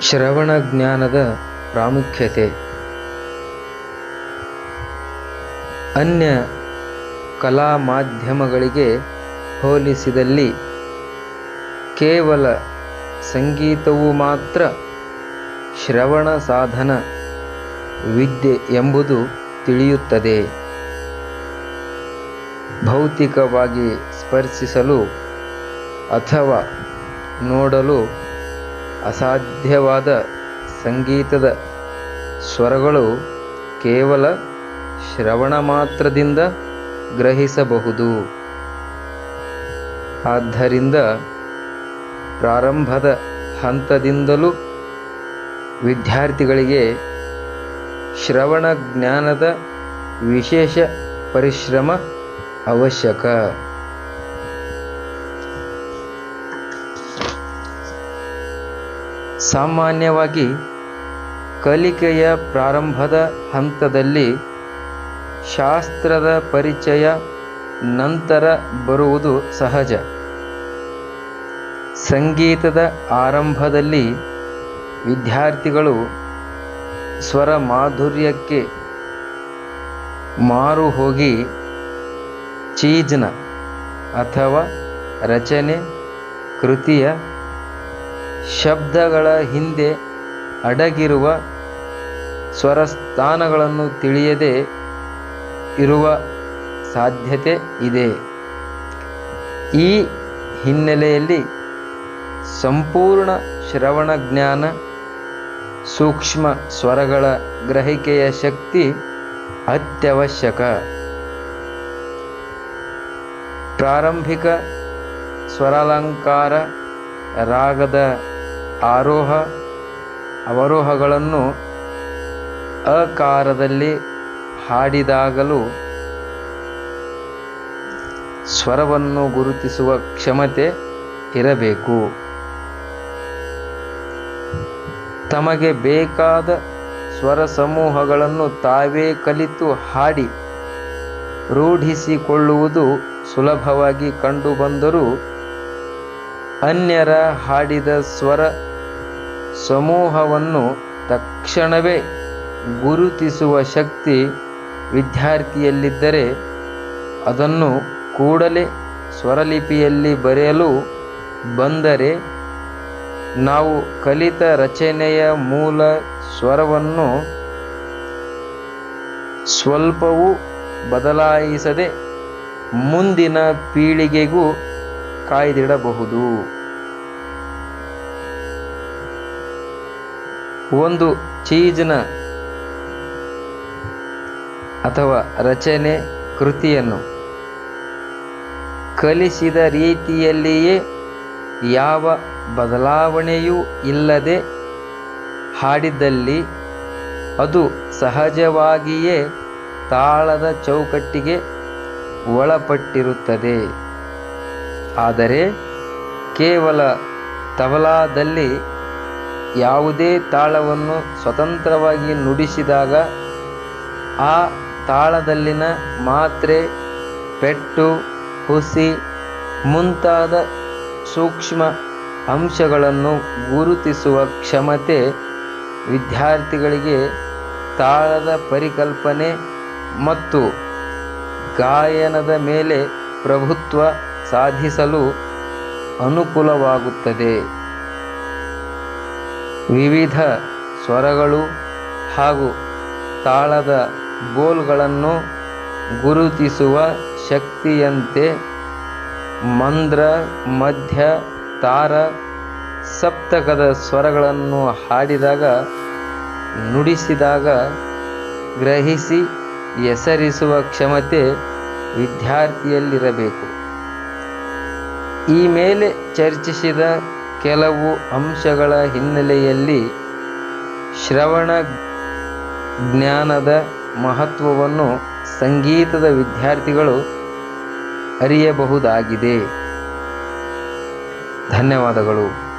ಶ್ರವಣ ಜ್ಞಾನದ ಪ್ರಾಮುಖ್ಯತೆ. ಅನ್ಯ ಕಲಾ ಮಾಧ್ಯಮಗಳಿಗೆ ಹೋಲಿಸಿದಲ್ಲಿ ಕೇವಲ ಸಂಗೀತವು ಮಾತ್ರ ಶ್ರವಣ ಸಾಧನ ವಿದ್ಯೆ ಎಂಬುದು ತಿಳಿಯುತ್ತದೆ. ಭೌತಿಕವಾಗಿ ಸ್ಪರ್ಶಿಸಲು ಅಥವಾ ನೋಡಲು ಅಸಾಧ್ಯವಾದ ಸಂಗೀತದ ಸ್ವರಗಳು ಕೇವಲ ಶ್ರವಣ ಮಾತ್ರದಿಂದ ಗ್ರಹಿಸಬಹುದು. ಆದ್ದರಿಂದ ಪ್ರಾರಂಭದ ಹಂತದಿಂದಲೂ ವಿದ್ಯಾರ್ಥಿಗಳಿಗೆ ಶ್ರವಣ ಜ್ಞಾನದ ವಿಶೇಷ ಪರಿಶ್ರಮ ಅವಶ್ಯಕ. ಸಾಮಾನ್ಯವಾಗಿ ಕಲಿಕೆಯ ಪ್ರಾರಂಭದ ಹಂತದಲ್ಲಿ ಶಾಸ್ತ್ರದ ಪರಿಚಯ ನಂತರ ಬರುವುದು ಸಹಜ. ಸಂಗೀತದ ಆರಂಭದಲ್ಲಿ ವಿದ್ಯಾರ್ಥಿಗಳು ಸ್ವರ ಮಾಧುರ್ಯಕ್ಕೆ ಮಾರು ಹೋಗಿ ಚೀಜ್ನ ಅಥವಾ ರಚನೆ, ಕೃತಿಯ ಶಬ್ದಗಳ ಹಿಂದೆ ಅಡಗಿರುವ ಸ್ವರಸ್ಥಾನಗಳನ್ನು ತಿಳಿಯದೇ ಇರುವ ಸಾಧ್ಯತೆ ಇದೆ. ಈ ಹಿನ್ನೆಲೆಯಲ್ಲಿ ಸಂಪೂರ್ಣ ಶ್ರವಣ ಜ್ಞಾನ, ಸೂಕ್ಷ್ಮ ಸ್ವರಗಳ ಗ್ರಹಿಕೆಯ ಶಕ್ತಿ ಅತ್ಯವಶ್ಯಕ. ಪ್ರಾರಂಭಿಕ ಸ್ವರಾಲಂಕಾರ ರಾಗದ ಆರೋಹ ಅವರೋಹಗಳನ್ನು ಅಕಾರದಲ್ಲಿ ಹಾಡಿದಾಗಲೂ ಸ್ವರವನ್ನು ಗುರುತಿಸುವ ಕ್ಷಮತೆ ಇರಬೇಕು. ತಮಗೆ ಬೇಕಾದ ಸ್ವರ ಸಮೂಹಗಳನ್ನು ತಾವೇ ಕಲಿತು ಹಾಡಿ ರೂಢಿಸಿಕೊಳ್ಳುವುದು ಸುಲಭವಾಗಿ ಕಂಡುಬಂದರೂ ಅನ್ಯರ ಹಾಡಿದ ಸ್ವರ ಸಮೂಹವನ್ನು ತಕ್ಷಣವೇ ಗುರುತಿಸುವ ಶಕ್ತಿ ವಿದ್ಯಾರ್ಥಿಯಲ್ಲಿದ್ದರೆ ಅದನ್ನು ಕೂಡಲೇ ಸ್ವರಲಿಪಿಯಲ್ಲಿ ಬರೆಯಲು ಬಂದರೆ ನಾವು ಕಲಿತ ರಚನೆಯ ಮೂಲ ಸ್ವರವನ್ನು ಸ್ವಲ್ಪವೂ ಬದಲಾಯಿಸದೆ ಮುಂದಿನ ಪೀಳಿಗೆಗೂ ಕಾಯ್ದಿಡಬಹುದು. ಒಂದು ಚೀಜ್ನ ಅಥವಾ ರಚನೆ ಕೃತಿಯನ್ನು ಕಲಿಸಿದ ರೀತಿಯಲ್ಲಿಯೇ ಯಾವ ಬದಲಾವಣೆಯೂ ಇಲ್ಲದೆ ಹಾಡಿದಲ್ಲಿ ಅದು ಸಹಜವಾಗಿಯೇ ತಾಳದ ಚೌಕಟ್ಟಿಗೆ ಒಳಪಟ್ಟಿರುತ್ತದೆ. ಆದರೆ ಕೇವಲ ತಬಲಾದಲ್ಲಿ ಯಾವುದೇ ತಾಳವನ್ನು ಸ್ವತಂತ್ರವಾಗಿ ನುಡಿಸಿದಾಗ ಆ ತಾಳದಲ್ಲಿನ ಮಾತ್ರೆ, ಪೆಟ್ಟು, ಹುಸಿ, ಮುಂತಾದ ಸೂಕ್ಷ್ಮ ಅಂಶಗಳನ್ನು ಗುರುತಿಸುವ ಕ್ಷಮತೆ ವಿದ್ಯಾರ್ಥಿಗಳಿಗೆ ತಾಳದ ಪರಿಕಲ್ಪನೆ ಮತ್ತು ಗಾಯನದ ಮೇಲೆ ಪ್ರಭುತ್ವ ಸಾಧಿಸಲು ಅನುಕೂಲವಾಗುತ್ತದೆ. ವಿವಿಧ ಸ್ವರಗಳು ಹಾಗೂ ತಾಳದ ಗೋಲ್ಗಳನ್ನು ಗುರುತಿಸುವ ಶಕ್ತಿಯಂತೆ ಮಂದ್ರ, ಮಧ್ಯ, ತಾರ ಸಪ್ತಕದ ಸ್ವರಗಳನ್ನು ಹಾಡಿದಾಗ, ನುಡಿಸಿದಾಗ, ಗ್ರಹಿಸಿ, ಹೆಸರಿಸುವ ಕ್ಷಮತೆ ವಿದ್ಯಾರ್ಥಿಯಲ್ಲಿರಬೇಕು. ಈ ಮೇಲೆ ಚರ್ಚಿಸಿದ ಕೆಲವು ಅಂಶಗಳ ಹಿನ್ನೆಲೆಯಲ್ಲಿ ಶ್ರವಣ ಜ್ಞಾನದ ಮಹತ್ವವನ್ನು ಸಂಗೀತದ ವಿದ್ಯಾರ್ಥಿಗಳು ಅರಿಯಬಹುದಾಗಿದೆ. ಧನ್ಯವಾದಗಳು.